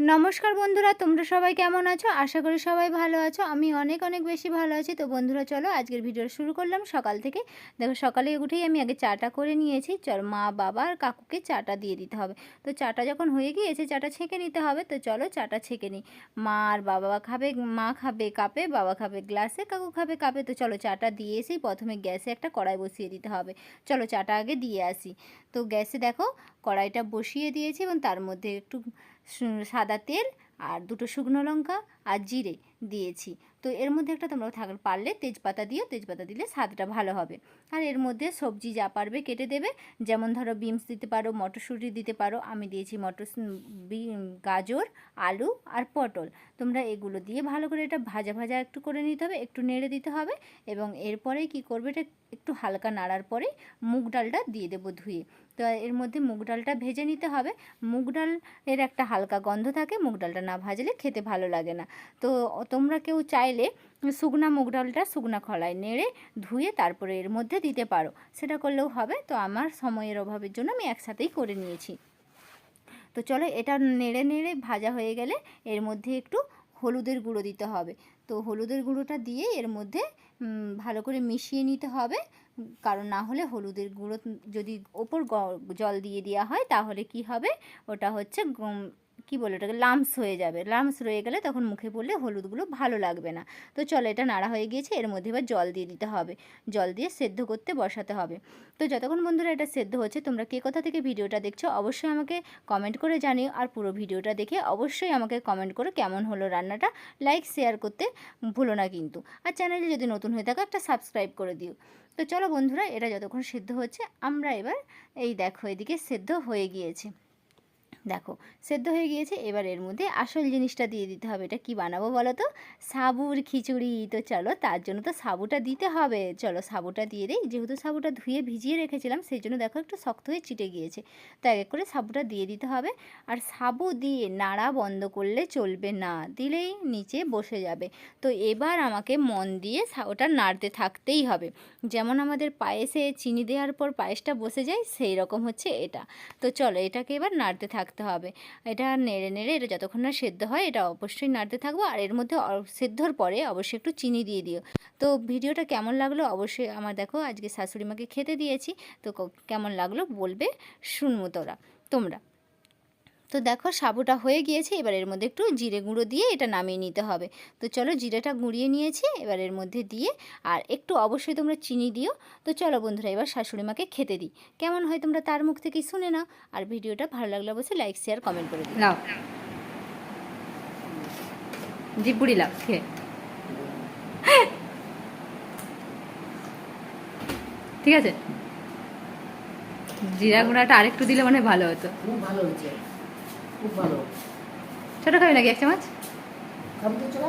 নমস্কার বন্ধুরা, তোমরা সবাই কেমন আছো? আশা করি সবাই ভালো আছো। আমি অনেক অনেক বেশি ভালো আছি। তো বন্ধুরা, চলো আজকের ভিডিও শুরু করলাম সকাল থেকে। দেখো, সকালে উঠেই আমি আগে চাটা করে নিয়েছি। চলো, মা, বাবা আর কাকুকে চাটা দিয়ে দিতে হবে। তো চাটা যখন হয়ে গিয়েছে, চাটা ছেঁকে নিতে হবে। তো চলো চাটা ছেঁকে নিই। মা আর বাবা খাবে, মা খাবে কাপে, বাবা খাবে গ্লাসে, কাকু খাবে কাপে। তো চলো চাটা দিয়ে এসেই প্রথমে গ্যাসে একটা কড়াই বসিয়ে দিতে হবে। চলো চাটা আগে দিয়ে আসি। তো গ্যাসে দেখো, কড়াইটা বসিয়ে দিয়েছি এবং তার মধ্যে একটু সাদা তেল আর দুটো শুকনো লঙ্কা আর জিরে দিয়েছি। তো এর মধ্যে একটা তোমরা থাক, পারলে তেজপাতা দিও, তেজপাতা দিলে স্বাদটা ভালো হবে। আর এর মধ্যে সবজি যা পারবে কেটে দেবে। যেমন ধরো বিনস দিতে পারো, মটরশুঁটি দিতে পারো। আমি দিয়েছি মটর গাজর, আলু আর পটল। তোমরা এগুলো দিয়ে ভালো করে এটা ভাজা ভাজা একটু করে নিতে হবে, একটু নেড়ে দিতে হবে এবং এরপরেই কি করবে এটা একটু হালকা নাড়ার পরে মুগ ডালটা দিয়ে দেবো ধুয়ে। তো এর মধ্যে মুগ ডালটা ভেজে নিতে হবে। মুগ ডাল এর একটা হালকা গন্ধ থাকে, মুগ ডালটা না ভাজলে খেতে ভালো লাগে না। তো তোমরা কেউ চাইলে শুকনা মুগ ডালটা শুকনা খলায় নেড়ে ধুয়ে তারপরে এর মধ্যে দিতে পারো। সেটা করলেও হবে। তো আমার সময়ের অভাবের জন্য আমি একসাথেই করে নিয়েছি। তো চলো এটা নেড়ে নেড়ে ভাজা হয়ে গেলে এর মধ্যে একটু হলুদের গুঁড়ো দিতে হবে। তো হলুদের গুঁড়োটা দিয়ে এর মধ্যে ভালো করে মিশিয়ে নিতে হবে। কারণ না হলে হলুদের গুঁড়ো যদি ওপর জল দিয়ে দেওয়া হয়, তাহলে কি হবে? ওটা হচ্ছে কি বলে ওটাকে লামস হয়ে যাবে। লামস রয়ে গেলে তখন মুখে পড়লে হলুদগুলো ভালো লাগবে না। তো চলো এটা নাড়া হয়ে গিয়েছে, এর মধ্যে এবার জল দিয়ে দিতে হবে। জল দিয়ে সেদ্ধ করতে বসাতে হবে। তো যতক্ষণ বন্ধুরা এটা সেদ্ধ হচ্ছে, তোমরা কে কোথা থেকে ভিডিওটা দেখছ অবশ্যই আমাকে কমেন্ট করে জানিও। আর পুরো ভিডিওটা দেখে অবশ্যই আমাকে কমেন্ট করে কেমন হলো রান্নাটা। লাইক শেয়ার করতে ভুলো না কিন্তু। আর চ্যানেলে যদি নতুন হয়ে থাকো একটা সাবস্ক্রাইব করে দিও। তো চলো বন্ধুরা, এটা যতক্ষণ সেদ্ধ হচ্ছে, আমরা এবার এই দেখো এদিকে সেদ্ধ হয়ে গিয়েছে। দেখো, সেদ্ধ হয়ে গিয়েছে, এবার এর মধ্যে আসল জিনিসটা দিয়ে দিতে হবে। এটা কি বানাবো বলো তো? সাবুর খিচুড়ি। তো চলো, তার জন্য তো সাবুটা দিতে হবে। চলো, সাবুটা দিয়ে দিই। যেহেতু সাবুটা ধুয়ে ভিজিয়ে রেখেছিলাম, সেই জন্য দেখো একটু শক্ত হয়ে চিটে গিয়েছে। তো এক এক করে সাবুটা দিয়ে দিতে হবে। আর সাবু দিয়ে নাড়া বন্ধ করলে চলবে না। দিলেই নিচে বসে যাবে। তো এবার আমাকে মন দিয়ে ওটা নাড়তে থাকতেই হবে। যেমন আমাদের পায়েসে চিনি দেওয়ার পর পায়েসটা বসে যায় সেই রকম হচ্ছে এটা। তো চলো, এটাকে এবার নাড়তে থাকতে হবে। এটা নেড়ে নেড়ে এটা যতক্ষণ না সেদ্ধ হয় এটা অবশ্যই নাড়তে থাকব। আর এর মধ্যে সেদ্ধর পরে অবশ্যই একটু চিনি দিয়ে দিও। তো ভিডিওটা কেমন লাগল অবশ্যই আমার দেখো, আজকে শাশুড়ি মাকে খেতে দিয়েছি। তো কেমন লাগল বলবে শুনব তোরা। তোমরা। তো দেখো সাবুটা হয়ে গিয়েছে এবার এর মধ্যে একটু জিরে গুঁড়ো দিয়ে এটা নামিয়ে নিতে হবে। তো চলো জিরেটা গুঁড়িয়ে নিয়েছি এবার এর মধ্যে দিয়ে আর একটু অবশ্যই তোমরা চিনি দিও। তো চলো বন্ধুরা এবার শাশুড়ি মাকে খেতে দিই। কেমন হয় তোমরা তার মুখ থেকেই শুনে নাও। আর ভিডিওটা ভালো লাগলে অবশ্যই লাইক শেয়ার কমেন্ট করে দিও। লাও জিপ বুড়ি লাও খেয়ে ঠিক আছে? জিরা গুঁড়াটা আরেকটু দিলে মানে ভালো হতো। খুব ভালো হয়েছে। খুব ভালো। ছোটো খাবি নাকি এক চামচ খাবি তো চলো